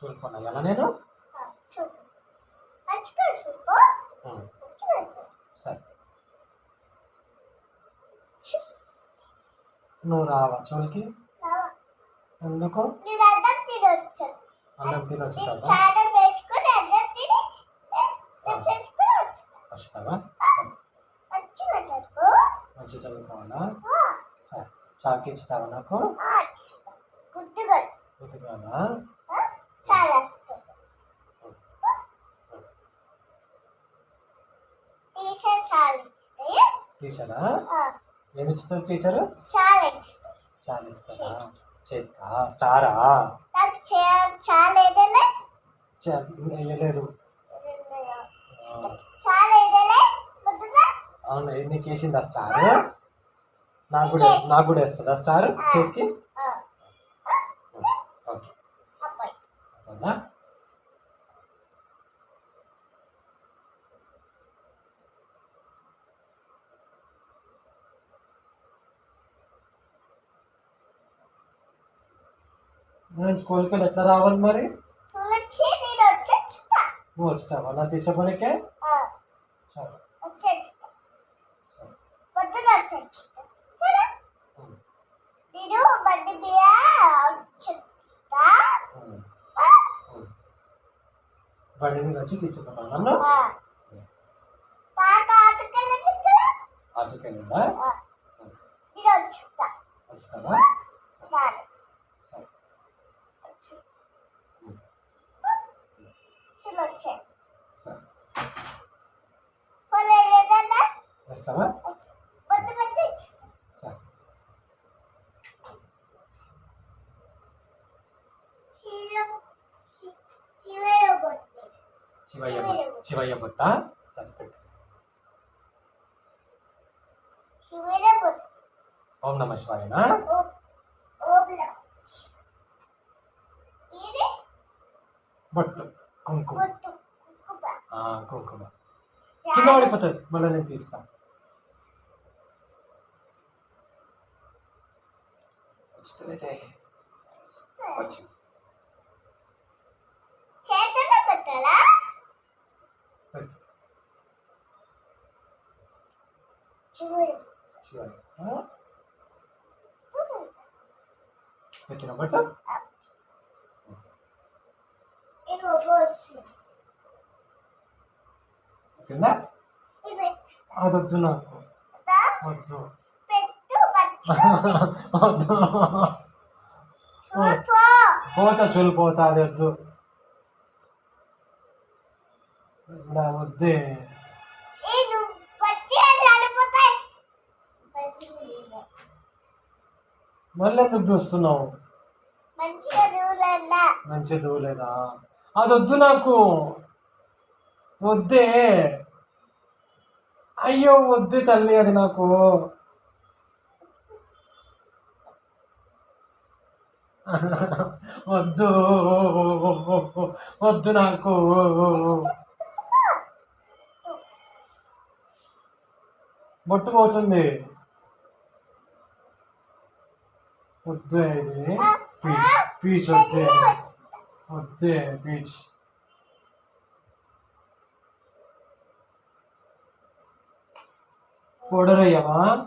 చూడుకున్నా ఎలా నేను? సరే. నువ్వు రావా చూడికి? ఎందుకు? అన్నం తినొచ్చు వస్తావా? మంచి చదువుకోవాలా? సరే. చాకి ఇస్తావా నాకు? గుడ్డుగా గుర్తుకాదా టీచర్ ఏమి ఇస్తారు టీచరు? చాలా ఇస్తారా? చేతికా? స్టారా? చాలా ఏదైనా వేయలేదు అవును నీకు వేసిందా స్టార్? నాకు కూడా నాకు కూడా వేస్తుందా స్టార్ చేతికి? నేను స్కూల్కి వెళ్ళి ఎట్లా రావాలి మరి చూడొచ్చి నేను వచ్చేస్తా నువ్వు వచ్చుతావా నా తీసుకోనికే సరే వచ్చేస్తా సరే పొద్దున వచ్చేస్తా సరే ఉం, నేను బండి మీద వచ్చేస్తా ఉం, ఉం. బండి మీద వచ్చి తీసుకున్నాను నన్ను తాత লাগছে ফলে রেদালা সামা বলতে বলতে ಶಿವಯ್ಯ ಶಿವಯ್ಯ ಭಟ್ಟ ಸಂಕಟ ಓಂ ನಮ ಶಿವಾಯನ ಭಟ್ಟು శివయ్య బొట్ట సరే పెట్టు హీరో బొట్టి ఓం నమ శివాయనా ఓ ఓబ్లా ఇది బొట్టు కుంకుమ బొట్టు కుక్కుబ ఆ, కుంకుమ కింద పడిపోతుంది మళ్ళీ నేను తీస్తా వచ్చుతుందైతే వచ్చి చేతులు పెట్టాలా పెట్టు చూడు శివయ్య ఆ, పెట్టిన బొట్టు కింద అదొద్దు నాకు. వద్దు. వద్దు పోతా చూలు పోతా అది వద్దు. వద్దే. మళ్ళీ ఎందుకు చూస్తున్నావు? మంచిగా దూలేదా అది వద్దు నాకు. వద్దే. అయ్యో వద్దు తల్లి అది నాకు. వద్దు వద్దు నాకు. బొట్టు పోతుంది. వద్దే ఇది పీచ్ పీచ్ వద్దే. వద్దే పీచ్. உடறையவன்